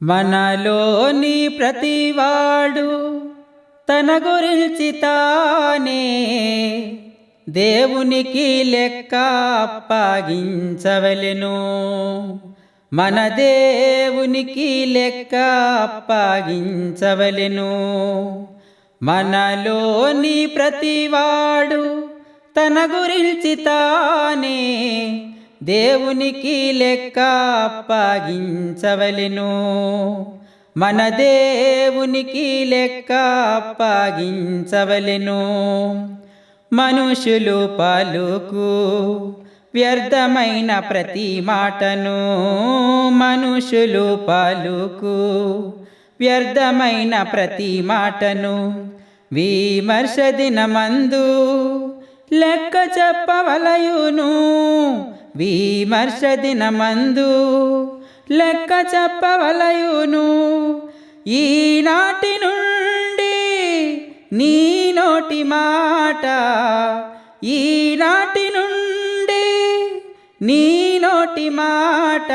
మనలోని ప్రతివాడు తన గురించి తానే దేవునికి లెక్క అప్పగించవలెను మన దేవునికి లెక్క అప్పగించవలెను మనలోని ప్రతివాడు తన గురించి తానే దేవునికి లెక్క అప్పగించవలెను. మన దేవునికి లెక్క అప్పగించవలెను. మనుషులు పలుకు వ్యర్థమైన ప్రతి మాటను. మనుషులు పలుకు వ్యర్థమైన ప్రతి మాటను. విమర్శ దినమందు లెక్క చెప్పవలయును. విమర్శ దినమందు లెక్క చెప్పవలయును. ఈనాటి నుండి నీ నోటి మాట ఈనాటి నుండి నీ నోటి మాట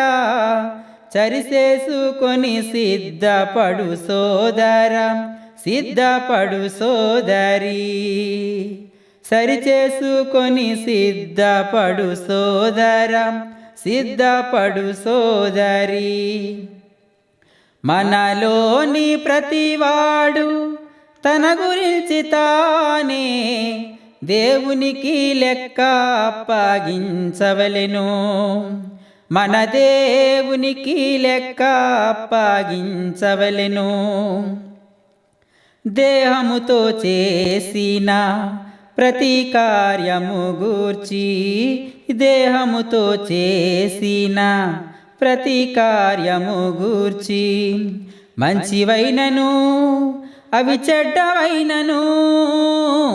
చరిసేసుకొని సిద్ధపడు సోదరం సిద్ధపడు సోదరి. సరిచేసుకొని సిద్ధపడు సోదరం సిద్ధపడు సోదరి. మనలోని ప్రతివాడు తన గురించి తానే దేవునికి లెక్క అప్పగించవలెను. మన దేవునికి లెక్క అప్పగించవలెను. దేహముతో చేసిన ప్రతి కార్యము గూర్చి దేహముతో చేసిన ప్రతి కార్యము గూర్చి మంచివైనను అవి చెడ్డవైనను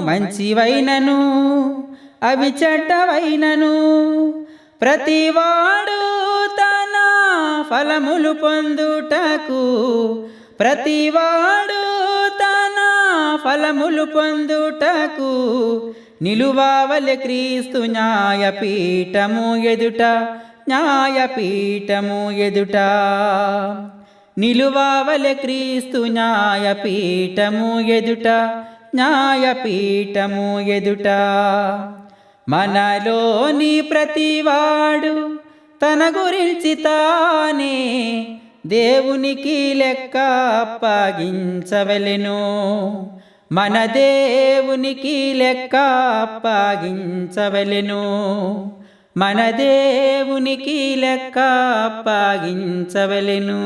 మంచివైనను అవి చెడ్డవైనను. ప్రతివాడు తన ఫలములు పొందుటకు ప్రతివాడు ఫలములు పొందుటకు నిలువావలె క్రీస్తు న్యాయపీఠము ఎదుట న్యాయపీఠము ఎదుట. నిలువావలె క్రీస్తు న్యాయపీఠము ఎదుట న్యాయపీఠము ఎదుట. మనలోని ప్రతివాడు తన గురించి తానే దేవునికి లెక్క అప్పగించవలెను. మన దేవునికి లెక్క అప్పగించవలెను. మన దేవునికి లెక్క అప్పగించవలెను.